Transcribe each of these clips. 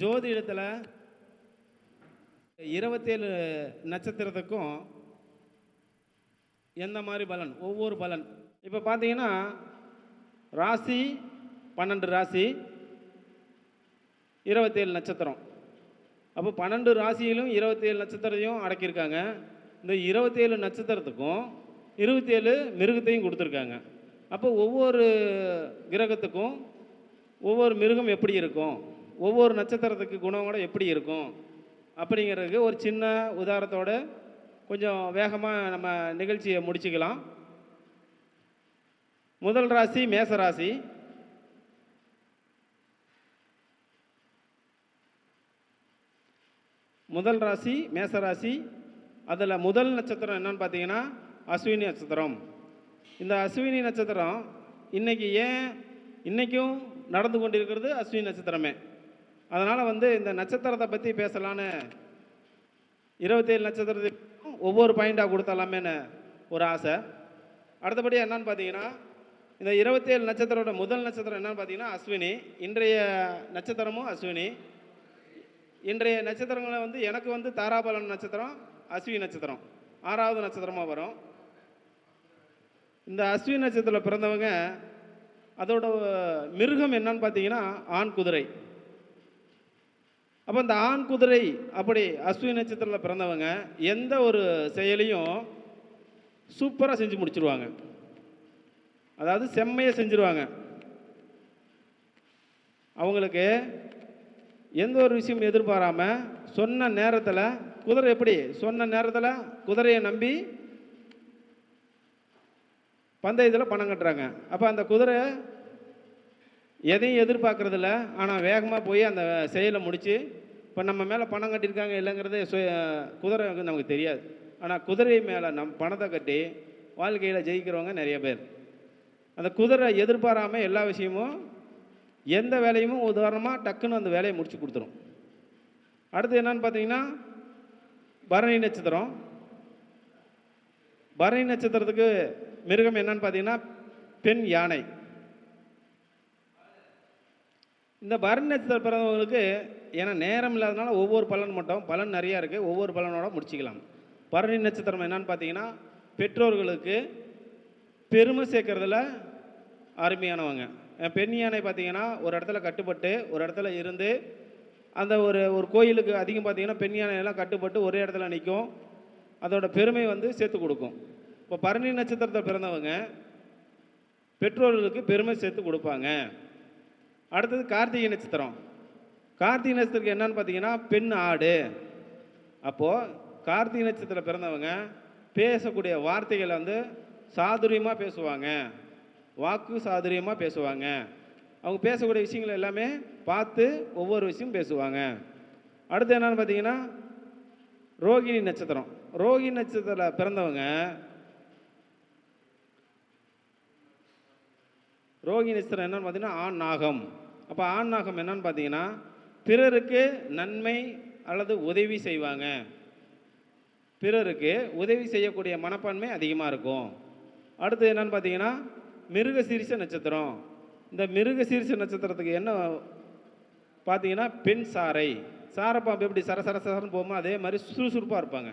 ஜோதிடத்தில் இருபத்தேழு நட்சத்திரத்துக்கும் எந்த மாதிரி பலன்? ஒவ்வொரு பலன். இப்போ பார்த்தீங்கன்னா ராசி பன்னெண்டு ராசி இருபத்தேழு நட்சத்திரம். அப்போ பன்னெண்டு ராசியிலும் இருபத்தேழு நட்சத்திரத்தையும் அடக்கியிருக்காங்க. இந்த இருபத்தேழு நட்சத்திரத்துக்கும் இருபத்தேழு மிருகத்தையும் கொடுத்துருக்காங்க. அப்போ ஒவ்வொரு கிரகத்துக்கும் ஒவ்வொரு மிருகம் எப்படி இருக்கும்? ஒவ்வொரு நட்சத்திரத்துக்கு குணம் கூட எப்படி இருக்கும்? அப்படிங்கிறதுக்கு ஒரு சின்ன உதாரணத்தோடு கொஞ்சம் வேகமாக நம்ம நிகழ்ச்சியை முடிச்சுக்கலாம். முதல் ராசி மேச ராசி. முதல் ராசி மேச ராசி. அதில் முதல் நட்சத்திரம் என்னன்னு பார்த்தீங்கன்னா அஸ்வினி நட்சத்திரம். இந்த அஸ்வினி நட்சத்திரம் இன்றைக்கி ஏன் இன்றைக்கும் நடந்து கொண்டிருக்கிறது அஸ்வினி நட்சத்திரமே. அதனால் வந்து இந்த நட்சத்திரத்தை பற்றி பேசலான்னு இருபத்தேழு நட்சத்திரத்துக்கும் ஒவ்வொரு பாயிண்டாக கொடுத்தலாமேன்னு ஒரு ஆசை. அடுத்தபடி என்னன்னு பார்த்தீங்கன்னா இந்த இருபத்தேழு நட்சத்திரோட முதல் நட்சத்திரம் என்னன்னு பார்த்தீங்கன்னா அஸ்வினி. இன்றைய நட்சத்திரமும் அஸ்வினி. இன்றைய நட்சத்திரங்களை வந்து எனக்கு வந்து தாராபலன் நட்சத்திரம் அஸ்வினி நட்சத்திரம். ஆறாவது நட்சத்திரமாக வரும். இந்த அஸ்வினி நட்சத்திரத்தில் பிறந்தவங்க அதோட மிருகம் என்னன்னு பார்த்தீங்கன்னா ஆண் குதிரை. அப்போ இந்த ஆண் குதிரை அப்படி அஸ்வினி நட்சத்திரத்தில் பிறந்தவங்க எந்த ஒரு செயலையும் சூப்பராக செஞ்சு முடிச்சிருவாங்க. அதாவது செம்மையை செஞ்சுருவாங்க. அவங்களுக்கு எந்த ஒரு விஷயம் எதிர்பாராமல் சொன்ன நேரத்தில் குதிரை எப்படி? சொன்ன நேரத்தில் குதிரையை நம்பி பந்தயத்தில் பணம் கட்டுறாங்க. அப்போ அந்த குதிரை எதையும் எதிர்பார்க்குறதில்ல. ஆனால் வேகமாக போய் அந்த செயலை முடித்து இப்போ நம்ம மேலே பணம் கட்டியிருக்காங்க இல்லைங்கிறது சு- குதிரை நமக்கு தெரியாது. ஆனால் குதிரை மேலே நம் பணத்தை கட்டி வாழ்க்கையில் ஜெயிக்கிறவங்க நிறைய பேர். அந்த குதிரை எதிர்பாராமல் எல்லா விஷயமும் எந்த வேலையும் உதாரணமாக டக்குன்னு அந்த வேலையை முடித்து கொடுத்துரும். அடுத்து என்னன்னு பார்த்தீங்கன்னா பரணி நட்சத்திரம். பரணி நட்சத்திரத்துக்கு மிருகம் என்னன்னு பார்த்தீங்கன்னா பெண் யானை. இந்த பரணி நட்சத்திரம் பிறந்தவங்களுக்கு ஏன்னா நேரம் இல்லாதனால ஒவ்வொரு பலன் மட்டும் பலன் நிறையா இருக்குது ஒவ்வொரு பலனோட முடிச்சுக்கலாம். பரணி நட்சத்திரம் என்னன்னு பார்த்தீங்கன்னா பெற்றோர்களுக்கு பெருமை சேர்க்கறதுல அருமையானவங்க. என் பெண் யானை பார்த்தீங்கன்னா ஒரு இடத்துல கட்டுப்பட்டு ஒரு இடத்துல இருந்து அந்த ஒரு ஒரு கோயிலுக்கு அதிகம் பார்த்தீங்கன்னா பெண் யானை எல்லாம் கட்டுப்பட்டு ஒரே இடத்துல நிற்கும் அதோட பெருமை வந்து சேர்த்து கொடுக்கும். இப்போ பரணி நட்சத்திரத்தில் பிறந்தவங்க பெற்றோர்களுக்கு பெருமை சேர்த்து கொடுப்பாங்க. அடுத்தது கார்த்திகை நட்சத்திரம். கார்த்திகை நட்சத்திரத்துக்கு என்னன்னு பார்த்தீங்கன்னா பெண் ஆடு. அப்போது கார்த்திகை நட்சத்திரத்தில் பிறந்தவங்க பேசக்கூடிய வார்த்தைகளை வந்து சாதுரியமாக பேசுவாங்க. வாக்கு சாதுரியமாக பேசுவாங்க. அவங்க பேசக்கூடிய விஷயங்கள் எல்லாமே பார்த்து ஒவ்வொரு விஷயம் பேசுவாங்க. அடுத்து என்னன்னு பார்த்தீங்கன்னா ரோகிணி நட்சத்திரம். ரோகிணி நட்சத்திரத்தில் பிறந்தவங்க ரோகி நிஸ்திரம் என்னன்னு பார்த்தீங்கன்னா ஆண் நாகம். அப்போ ஆண் நாகம் என்னன்னு பார்த்தீங்கன்னா பிறருக்கு நன்மை அல்லது உதவி செய்வாங்க. பிறருக்கு உதவி செய்யக்கூடிய மனப்பான்மை அதிகமாக இருக்கும். அடுத்து என்னன்னு பார்த்தீங்கன்னா மிருகசீரிஷ நட்சத்திரம். இந்த மிருகசீரிஷ நட்சத்திரத்துக்கு என்ன பார்த்தீங்கன்னா பெண் சாரை சாரப்பாம்பு எப்படி சர சரன்னு போகுமோ அதே மாதிரி சுறுசுறுப்பாக இருப்பாங்க.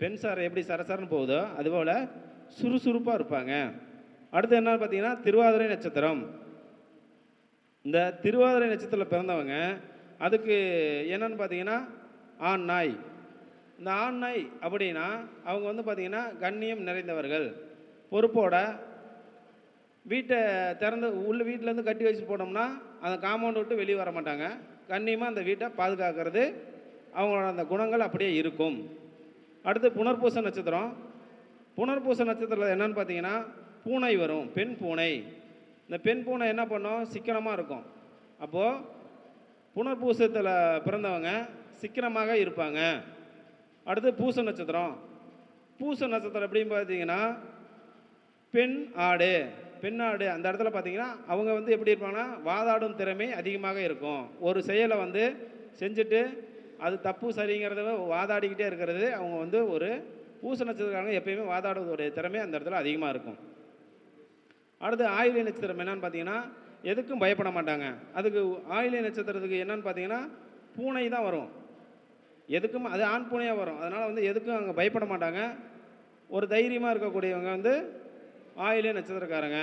பெண் சாரை எப்படி சரசரன்னு போகுதோ அதுபோல் சுறுசுறுப்பாக இருப்பாங்க. அடுத்து என்ன பார்த்தீங்கன்னா திருவாதிரை நட்சத்திரம். இந்த திருவாதிரை நட்சத்திரத்தில் பிறந்தவங்க அதுக்கு என்னன்னு பார்த்தீங்கன்னா ஆண் நாய். இந்த ஆண் நாய் அப்படின்னா அவங்க வந்து பார்த்திங்கன்னா கண்ணியம் நிறைந்தவர்கள். பொறுப்போட வீட்டை திறந்து உள்ள வீட்டிலேருந்து கட்டி வச்சு போனோம்னா அந்த காம்பவுண்ட் விட்டு வெளியே வர மாட்டாங்க. கண்ணியமாக அந்த வீட்டை பாதுகாக்கிறது அவங்களோட அந்த குணங்கள் அப்படியே இருக்கும். அடுத்து புனர்பூச நட்சத்திரம். புனர்பூச நட்சத்திரத்தில் என்னென்னு பார்த்தீங்கன்னா பூனை வரும் பெண் பூனை. இந்த பெண் பூனை என்ன பண்ணும்? சிக்கனமாக இருக்கும். அப்போது புனர்பூசத்தில் பிறந்தவங்க சிக்கனமாக இருப்பாங்க. அடுத்து பூச நட்சத்திரம். பூச நட்சத்திரம் எப்படின்னு பார்த்தீங்கன்னா பெண் ஆடு. பெண் ஆடு அந்த இடத்துல பார்த்தீங்கன்னா அவங்க வந்து எப்படி இருப்பாங்கன்னா வாதாடும் திறமை அதிகமாக இருக்கும். ஒரு செயலை வந்து செஞ்சுட்டு அது தப்பு சரிங்கிறத வாதாடிக்கிட்டே இருக்கிறது. அவங்க வந்து ஒரு பூச நட்சத்திரக்காரங்க எப்பயுமே வாதாடுவதோடைய திறமை அந்த இடத்துல அதிகமாக இருக்கும். அடுத்து ஆயிலை நட்சத்திரம் என்னன்னு பார்த்தீங்கன்னா எதுக்கும் பயப்பட மாட்டாங்க. அதுக்கு ஆயிலை நட்சத்திரத்துக்கு என்னன்னு பார்த்தீங்கன்னா பூனை தான் வரும். எதுக்கும் அது ஆண் பூனையாக வரும். அதனால் வந்து எதுக்கும் அங்கே பயப்பட மாட்டாங்க. ஒரு தைரியமாக இருக்கக்கூடியவங்க வந்து ஆயிலே நட்சத்திரக்காரங்க.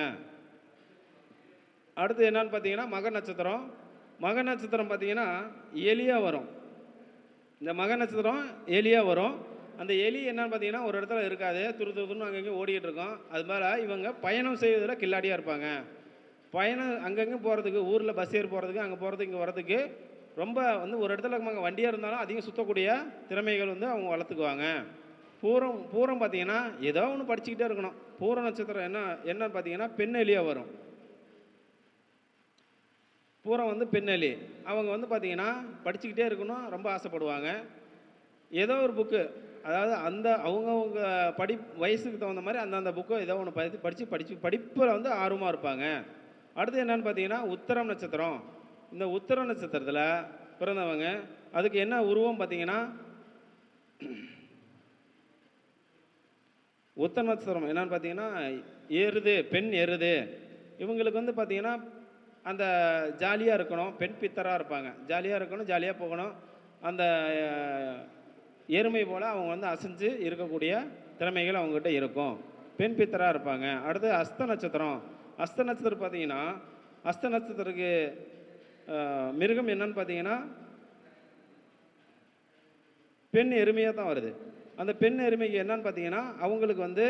அடுத்து என்னன்னு பார்த்தீங்கன்னா மக நட்சத்திரம். மக நட்சத்திரம் பார்த்தீங்கன்னா எலியாக வரும். இந்த மக நட்சத்திரம் எலியாக வரும். அந்த எலி என்னன்னு பார்த்தீங்கன்னா ஒரு இடத்துல இருக்காது. துரு துருன்னு அங்கங்கே ஓடிட்டு இருக்கோம். அது மேலே இவங்க பயணம் செய்வதில் கில்லாடியாக இருப்பாங்க. பயணம் அங்கங்கே போகிறதுக்கு ஊரில் பஸ் ஏறி போகிறதுக்கு அங்கே போகிறதுக்கு இங்கே வர்றதுக்கு ரொம்ப வந்து ஒரு இடத்துல அவங்க வண்டியாக இருந்தாலும் அதிகம் சுற்றக்கூடிய திறமைகள் வந்து அவங்க வளர்த்துக்குவாங்க. பூரம் பூரம் பார்த்தீங்கன்னா ஏதோ ஒன்று படிச்சுக்கிட்டே இருக்கணும். பூர நட்சத்திரம் என்ன என்னன்னு பார்த்தீங்கன்னா பெண் எலியாக வரும். பூரம் வந்து பெண்ணெலி. அவங்க வந்து பார்த்தீங்கன்னா படிச்சுக்கிட்டே இருக்கணும் ரொம்ப ஆசைப்படுவாங்க. ஏதோ ஒரு புக்கு அதாவது அந்த அவங்கவுங்க படி வயசுக்கு தகுந்த மாதிரி அந்தந்த புக்கை ஏதோ ஒன்று படித்து படித்து படித்து படிப்பில் வந்து ஆர்வமாக இருப்பாங்க. அடுத்து என்னன்னு பார்த்தீங்கன்னா உத்தரம் நட்சத்திரம். இந்த உத்தர நட்சத்திரத்தில் பிறந்தவங்க அதுக்கு என்ன உருவம் பார்த்தீங்கன்னா உத்தர நட்சத்திரம் என்னன்னு பார்த்தீங்கன்னா எருது பெண் எருது இவங்களுக்கு வந்து பார்த்தீங்கன்னா அந்த ஜாலியாக இருக்கணும் பெண் பித்தராக இருப்பாங்க. ஜாலியாக இருக்கணும் ஜாலியாக போகணும். அந்த எருமை போல் அவங்க வந்து அசைஞ்சு இருக்கக்கூடிய திறமைகள் அவங்ககிட்ட இருக்கும். பெண் பித்தராக இருப்பாங்க. அடுத்து அஸ்த நட்சத்திரம். அஸ்த நட்சத்திரம் பார்த்தீங்கன்னா அஸ்த நட்சத்திரத்துக்கு மிருகம் என்னன்னு பார்த்தீங்கன்னா பெண் எருமையாக தான் வருது. அந்த பெண் எருமைக்கு என்னன்னு பார்த்தீங்கன்னா அவங்களுக்கு வந்து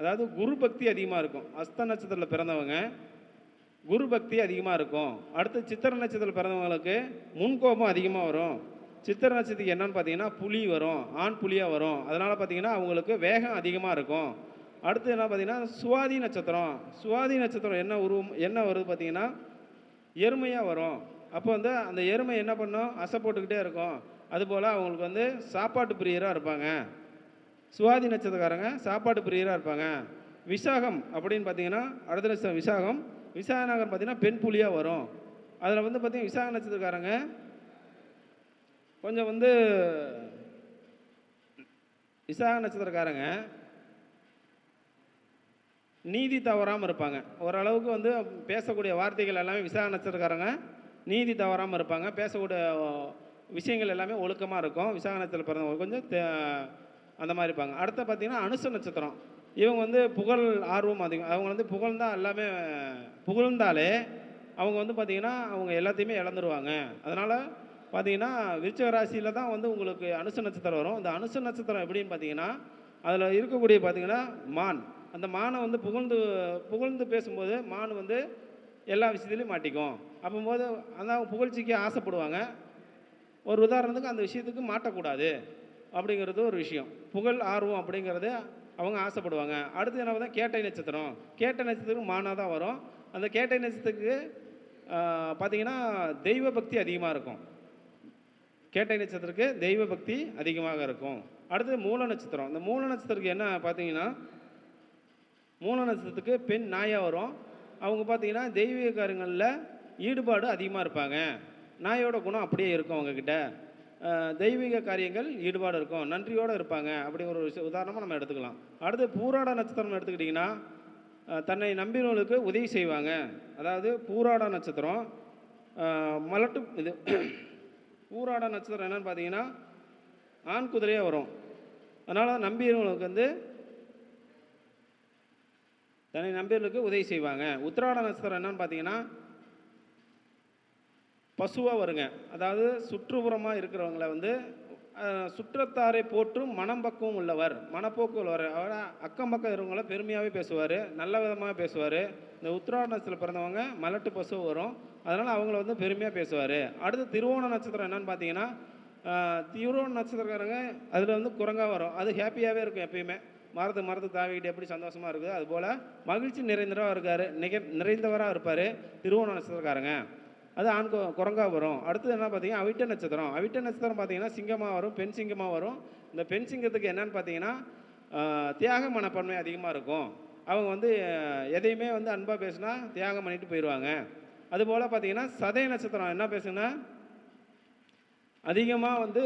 அதாவது குரு பக்தி அதிகமாக இருக்கும். அஸ்த நட்சத்திரத்தில் பிறந்தவங்க குரு பக்தி அதிகமாக இருக்கும். அடுத்து சித்திர நட்சத்திரத்தில் பிறந்தவங்களுக்கு முன்கோபம் அதிகமாக வரும். சித்திர நட்சத்திரத்துக்கு என்னன்னு பார்த்தீங்கன்னா புலி வரும். ஆண் புலியாக வரும். அதனால் பார்த்தீங்கன்னா அவங்களுக்கு வேகம் அதிகமாக இருக்கும். அடுத்து என்ன பார்த்தீங்கன்னா சுவாதி நட்சத்திரம். சுவாதி நட்சத்திரம் என்ன உருவம் என்ன வருது பார்த்தீங்கன்னா எருமையாக வரும். அப்போ வந்து அந்த எருமை என்ன பண்ணும்? அசை போட்டுக்கிட்டே இருக்கும். அதுபோல் அவங்களுக்கு வந்து சாப்பாட்டு பிரியராக இருப்பாங்க. சுவாதி நட்சத்திரக்காரங்க சாப்பாட்டு பிரியராக இருப்பாங்க. விசாகம் அப்படின்னு பார்த்தீங்கன்னா அடுத்த நட்சத்திரம் விசாகம் விசாக நகரம் பார்த்தீங்கன்னா பெண் புலியாக வரும். அதில் வந்து பார்த்திங்கன்னா விசாக நட்சத்திரக்காரங்க கொஞ்சம் வந்து விசாக நட்சத்திரக்காரங்க நீதி தவறாமல் இருப்பாங்க. ஓரளவுக்கு வந்து பேசக்கூடிய வார்த்தைகள் எல்லாமே விசாக நட்சத்திரக்காரங்க நீதி தவறாமல் இருப்பாங்க. பேசக்கூடிய விஷயங்கள் எல்லாமே ஒழுக்கமாக இருக்கும். விசாக நட்சத்திரம் பிறந்தவங்க கொஞ்சம் அந்த மாதிரி இருப்பாங்க. அடுத்து பார்த்தீங்கன்னா அனுச நட்சத்திரம். இவங்க வந்து புகழ் ஆர்வம் அதிகம். அவங்க வந்து புகழ்ந்தால் எல்லாமே புகழ்ந்தாலே அவங்க வந்து பார்த்திங்கன்னா அவங்க எல்லாத்தையுமே இழந்துருவாங்க. அதனால் பார்த்தீங்கன்னா விருச்சக ராசியில் தான் வந்து உங்களுக்கு அனுச நட்சத்திரம் வரும். இந்த அனுச நட்சத்திரம் எப்படின்னு பார்த்தீங்கன்னா அதில் இருக்கக்கூடிய பார்த்தீங்கன்னா மான். அந்த மானை வந்து புகழ்ந்து புகழ்ந்து பேசும்போது மான் வந்து எல்லா விஷயத்துலையும் மாட்டிக்கும். அப்போது அந்த புகழ்ச்சிக்கு ஆசைப்படுவாங்க. ஒரு உதாரணத்துக்கு அந்த விஷயத்துக்கு மாட்டக்கூடாது. அப்படிங்கிறது ஒரு விஷயம். புகழ் ஆர்வம் அப்படிங்கிறது அவங்க ஆசைப்படுவாங்க. அடுத்து என்ன பார்த்தா கேட்டை நட்சத்திரம். கேட்டை நட்சத்திரம் மானாக தான் வரும். அந்த கேட்டை நட்சத்திரத்துக்கு பார்த்தீங்கன்னா தெய்வ பக்தி அதிகமாக இருக்கும். கேட்டை நட்சத்திரத்துக்கு தெய்வ பக்தி அதிகமாக இருக்கும். அடுத்து மூல நட்சத்திரம். இந்த மூல நட்சத்திரத்துக்கு என்ன பார்த்தீங்கன்னா மூல நட்சத்திரத்துக்கு பெண் நாயாக வரும். அவங்க பார்த்தீங்கன்னா தெய்வீக காரியங்களில் ஈடுபாடு அதிகமாக இருப்பாங்க. நாயோட குணம் அப்படியே இருக்கும் அவங்கக்கிட்ட தெய்வீக காரியங்கள் ஈடுபாடு இருக்கும். நன்றியோடு இருப்பாங்க. அப்படி ஒரு விஷயம் உதாரணமாக நம்ம எடுத்துக்கலாம். அடுத்து பூராட நட்சத்திரம் எடுத்துக்கிட்டிங்கன்னா தன்னை நம்பினவர்களுக்கு உதவி செய்வாங்க. அதாவது பூராட நட்சத்திரம் மலட்டு இது பூராட நட்சத்திரம் என்னன்னு பார்த்தீங்கன்னா ஆண் குதிரையாக வரும். அதனால் நம்பியவர்களுக்கு வந்து தன்னை நம்பியவர்களுக்கு உதவி செய்வாங்க. உத்திராட நட்சத்திரம் என்னென்னு பார்த்தீங்கன்னா பசுவாக வருங்க. அதாவது சுற்றுப்புறமாக இருக்கிறவங்கள வந்து சுற்றத்தாரை போற்றும் மனம்பக்குவம் உள்ளவர் மனப்போக்கு உள்ளவர். அவர் அக்கம் பக்கம் இருக்கிறவங்கள பெருமையாகவே பேசுவார் நல்ல விதமாக பேசுவார். இந்த உத்திராட நட்சத்திரத்தில் பிறந்தவங்க மலட்டு பசு வரும். அதனால் அவங்கள வந்து பெருமையாக பேசுவார். அடுத்து திருவோண நட்சத்திரம் என்னன்னு பார்த்தீங்கன்னா திருவோண நட்சத்திரக்காரங்க அதில் வந்து குரங்காக வரும். அது ஹாப்பியாகவே இருக்கும் எப்பயுமே. மரத்து மரத்து தாவிக்கிட்டு எப்படி சந்தோஷமாக இருக்குது அதுபோல் மகிழ்ச்சி நிறைந்தவராக இருக்கார். நிக நிறைந்தவராக இருப்பார் திருவோண நட்சத்திரக்காரங்க. அது ஆண் குரங்காக குரங்கா வரும். அடுத்தது என்ன பார்த்தீங்கன்னா அவிட்ட நட்சத்திரம். அவிட்ட நட்சத்திரம் பார்த்தீங்கன்னா சிங்கமாக வரும் பெண் சிங்கமாக வரும். இந்த பெண் சிங்கத்துக்கு என்னன்னு பார்த்தீங்கன்னா தியாக மனப்பான்மை அதிகமாக இருக்கும். அவங்க வந்து எதையுமே வந்து அன்பாக பேசுனா தியாகம் பண்ணிட்டு போயிடுவாங்க அதுபோல் பார்த்தீங்கன்னா சதய நட்சத்திரம் என்ன பேசுனா அதிகமாக வந்து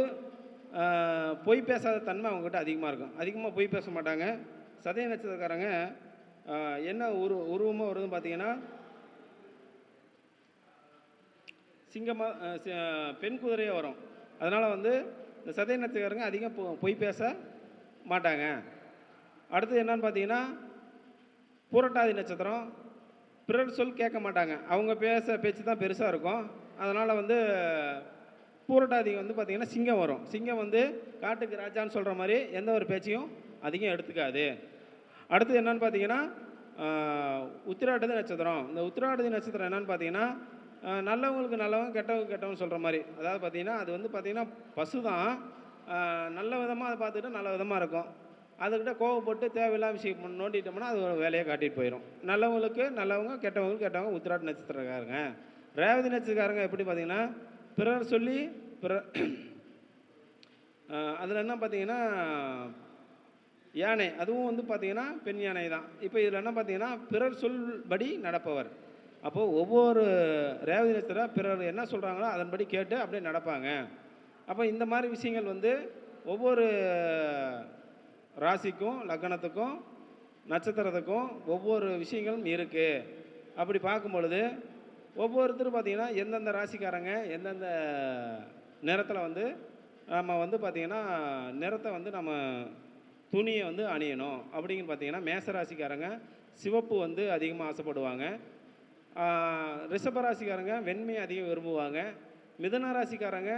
பொய் பேசாத தன்மை அவங்ககிட்ட அதிகமாக இருக்கும். அதிகமாக பொய் பேச மாட்டாங்க. சதய நட்சத்திரக்காரங்க என்ன உரு உருவமாக வருதுன்னு பார்த்தீங்கன்னா சிங்கமாக பெண் குதிரையாக வரும். அதனால் வந்து இந்த சதய நட்சத்திரக்காரங்க அதிகம் பொ- பொய் பேச மாட்டாங்க. அடுத்து என்னன்னு பார்த்தீங்கன்னா பூரட்டாதி நட்சத்திரம் பிறர் சொல் கேட்க மாட்டாங்க. அவங்க பேச பேச்சு தான் பெருசாக இருக்கும். அதனால் வந்து பூரட்டாதி வந்து பார்த்திங்கன்னா சிங்கம் வரும். சிங்கம் வந்து காட்டுக்கு ராஜான்னு சொல்கிற மாதிரி எந்த ஒரு பேச்சையும் அதிகம் எடுத்துக்காது. அடுத்து என்னன்னு பார்த்தீங்கன்னா உத்திராட்டதி நட்சத்திரம். இந்த உத்திராட்டதி நட்சத்திரம் என்னன்னு பார்த்தீங்கன்னா நல்லவங்களுக்கு நல்லவங்க கெட்டவங்க கெட்டவங்க சொல்கிற மாதிரி. அதாவது பார்த்தீங்கன்னா அது வந்து பார்த்தீங்கன்னா பசு தான் நல்ல விதமாக அதை பார்த்துக்கிட்டு நல்ல விதமாக இருக்கும். அதுக்கிட்ட கோவப்பட்டு தேவையில்லாம விஷயம் பண்ண- நோண்டிட்டோம்னா அது ஒரு வேலையை காட்டிட்டு போயிடும் நல்லவங்களுக்கு நல்லவங்க கெட்டவங்களுக்கு கெட்டவங்க உத்திராட்ட நட்சத்திரக்காரங்க. ரேவதி நட்சத்திரக்காரங்க எப்படி பார்த்தீங்கன்னா பிறர் சொல்லி பிறர் அதில் என்ன பார்த்தீங்கன்னா யானை. அதுவும் வந்து பார்த்தீங்கன்னா பெண் யானை தான் இப்போ இதில் என்ன பார்த்தீங்கன்னா பிறர் சொல்படி நடப்பவர். அப்போது ஒவ்வொரு ரேவதி நட்சத்திரம் பிறர் என்ன சொல்கிறாங்களோ அதன்படி கேட்டு அப்படியே நடப்பாங்க. அப்போ இந்த மாதிரி விஷயங்கள் வந்து ஒவ்வொரு ராசிக்கும் லக்னத்துக்கும் நட்சத்திரத்துக்கும் ஒவ்வொரு விஷயங்களும் இருக்குது அப்படி பார்க்கும் பொழுது ஒவ்வொருத்தரும் பார்த்தீங்கன்னா எந்தெந்த ராசிக்காரங்க எந்தெந்த நிறத்தில் வந்து நம்ம வந்து பார்த்திங்கன்னா நிறத்தை வந்து நம்ம துணியை வந்து அணியணும். அப்படிங்கன்னு பார்த்தீங்கன்னா மேச ராசிக்காரங்க சிவப்பு வந்து அதிகமாக ஆசைப்படுவாங்க. ரிஷபராசிக்காரங்க ராசிக்காரங்க வெண்மையை அதிகம் விரும்புவாங்க. மிதன ராசிக்காரங்க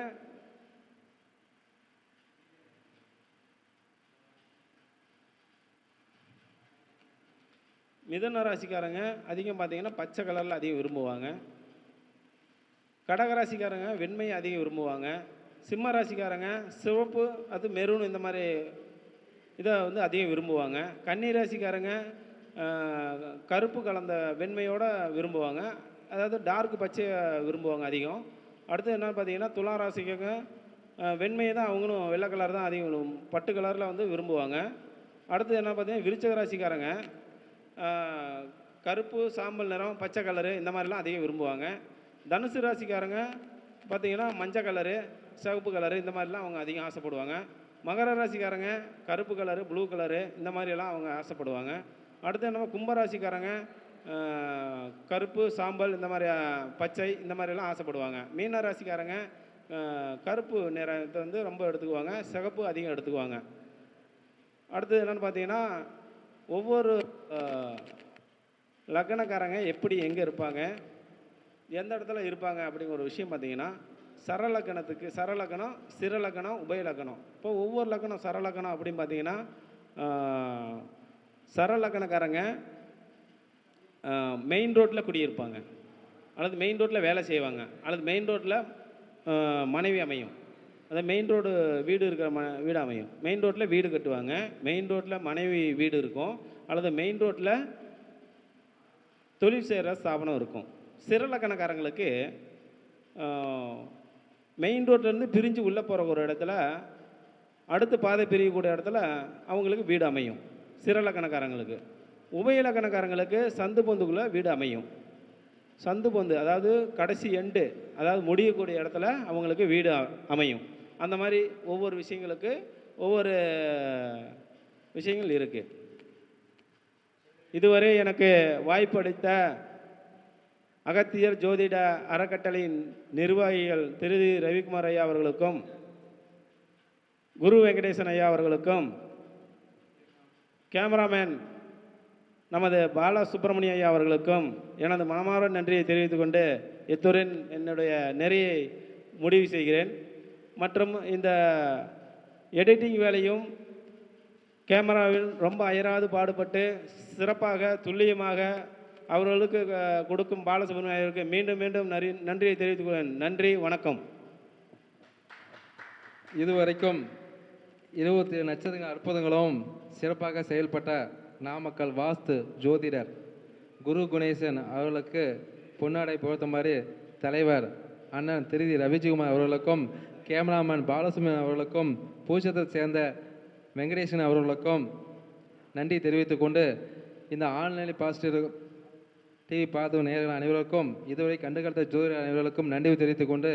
மிதன ராசிக்காரங்க அதிகம் பார்த்தீங்கன்னா பச்சை கலரில் அதிகம் விரும்புவாங்க. கடகராசிக்காரங்க வெண்மையை அதிகம் விரும்புவாங்க. சிம்ம ராசிக்காரங்க சிவப்பு அது மெரூன் இந்த மாதிரி இதை வந்து அதிகம் விரும்புவாங்க. கன்னி ராசிக்காரங்க கருப்பு கலந்த வெண்மையோட விரும்புவாங்க. அதாவது டார்க் பச்சையை விரும்புவாங்க அதிகம். அடுத்து என்னென்னு பார்த்தீங்கன்னா துலா ராசிக்காரங்க வெண்மையை தான் அவங்களும் வெள்ளை கலர் தான் அதிகம் பட்டு கலரில் வந்து விரும்புவாங்க. அடுத்து என்ன பார்த்தீங்கன்னா விருச்சக ராசிக்காரங்க கருப்பு சாம்பல் நிறம் பச்சை கலரு இந்த மாதிரிலாம் அதிகம் விரும்புவாங்க. தனுசு ராசிக்காரங்க பார்த்திங்கன்னா மஞ்சள் கலரு சிவப்பு கலரு இந்த மாதிரிலாம் அவங்க அதிகம் ஆசைப்படுவாங்க. மகர ராசிக்காரங்க கருப்பு கலரு ப்ளூ கலரு இந்த மாதிரியெல்லாம் அவங்க ஆசைப்படுவாங்க. அடுத்து என்னமோ கும்பராசிக்காரங்க கருப்பு சாம்பல் இந்த மாதிரி பச்சை இந்த மாதிரிலாம் ஆசைப்படுவாங்க. மீன ராசிக்காரங்க கருப்பு நிறத்தை வந்து ரொம்ப எடுத்துக்குவாங்க சிகப்பு அதிகம் எடுத்துக்குவாங்க. அடுத்து என்னென்னு பார்த்தீங்கன்னா ஒவ்வொரு லக்னக்காரங்க எப்படி எங்கே இருப்பாங்க எந்த இடத்துல இருப்பாங்க அப்படிங்கிற ஒரு விஷயம் பார்த்தீங்கன்னா சரலக்கணத்துக்கு சரலக்கணம் சிறலக்கணம் உபயலக்கணம் இப்போ ஒவ்வொரு லக்கணம் சரலக்கணம் அப்படின்னு பார்த்தீங்கன்னா சரலக்கணக்காரங்க மெயின் ரோட்டில் குடியிருப்பாங்க. அல்லது மெயின் ரோட்டில் வேலை செய்வாங்க. அல்லது மெயின் ரோட்டில் மனைவி அமையும். அதாவது மெயின் ரோடு வீடு இருக்கிற ம வீடு அமையும். மெயின் ரோட்டில் வீடு கட்டுவாங்க. மெயின் ரோட்டில் மனைவி வீடு இருக்கும். அல்லது மெயின் ரோட்டில் தொழில் செய்கிற ஸ்தாபனம் இருக்கும். சிறலக்கணக்காரங்களுக்கு மெயின் ரோட்லேருந்து பிரிஞ்சு உள்ளே போகிற ஒரு இடத்துல அடுத்து பாதை பிரியக்கூடிய இடத்துல அவங்களுக்கு வீடு அமையும். சிறலக்கணக்காரங்களுக்கு உபயலக்கணக்காரங்களுக்கு சந்து பொந்துக்குள்ளே வீடு அமையும். சந்து பொந்து அதாவது கடைசி எண்டு அதாவது முடியக்கூடிய இடத்துல அவங்களுக்கு வீடு அ- அமையும். அந்த மாதிரி ஒவ்வொரு விஷயங்களுக்கு ஒவ்வொரு விஷயங்கள் இருக்குது இதுவரை எனக்கு வாய்ப்பளித்த அகத்தியர் ஜோதிட அறக்கட்டளையின் நிர்வாகிகள் திரு ரவிக்குமார் ஐயா அவர்களுக்கும் குரு வெங்கடேசன் ஐயா அவர்களுக்கும் கேமராமேன் நமது பாலா சுப்பிரமணிய ஐயா அவர்களுக்கும் எனது மனமார நன்றியை தெரிவித்துக்கொண்டு இத்துடன் என்னுடைய நெறியை முடிவு செய்கிறேன். மற்றும் இந்த எடிட்டிங் வேலையும் கேமராவில் ரொம்ப அயராது பாடுபட்டு சிறப்பாக துல்லியமாக அவர்களுக்கு கொடுக்கும் பாலசுப்ரமணியம் மீண்டும் மீண்டும் நன்றி நன்றியை தெரிவித்துக் கொள்கிறேன். நன்றி வணக்கம். இதுவரைக்கும் இருபத்தி ஏழு நட்சத்திர அற்புதங்களும் சிறப்பாக செயல்பட்ட நாமக்கல் வாஸ்து ஜோதிடர் குரு குணேசன் அவர்களுக்கு பொன்னாடை பொருத்துமாறு தலைவர் அண்ணன் திருதி ரவிஜிகுமார் அவர்களுக்கும் கேமராமேன் பாலசுமன் அவர்களுக்கும் பூஜத்தை சேர்ந்த வெங்கடேசன் அவர்களுக்கும் நன்றி தெரிவித்துக்கொண்டு இந்த ஆன்லைனில் பாசிட்டிவ் டிவி பார்த்து நேயர்கள் அனைவருக்கும் இதுவரை கண்டுகடுத்த ஜோதிடர் அனைவர்களுக்கும் நன்றி தெரிவித்துக் கொண்டு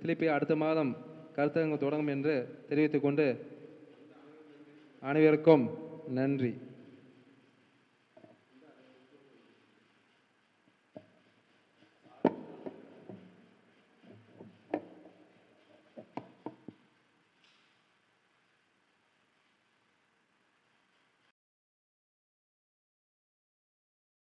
திருப்பி அடுத்த மாதம் கருத்தரங்கம் தொடங்கும் என்று தெரிவித்துக் கொண்டு அனைவருக்கும் நன்றி.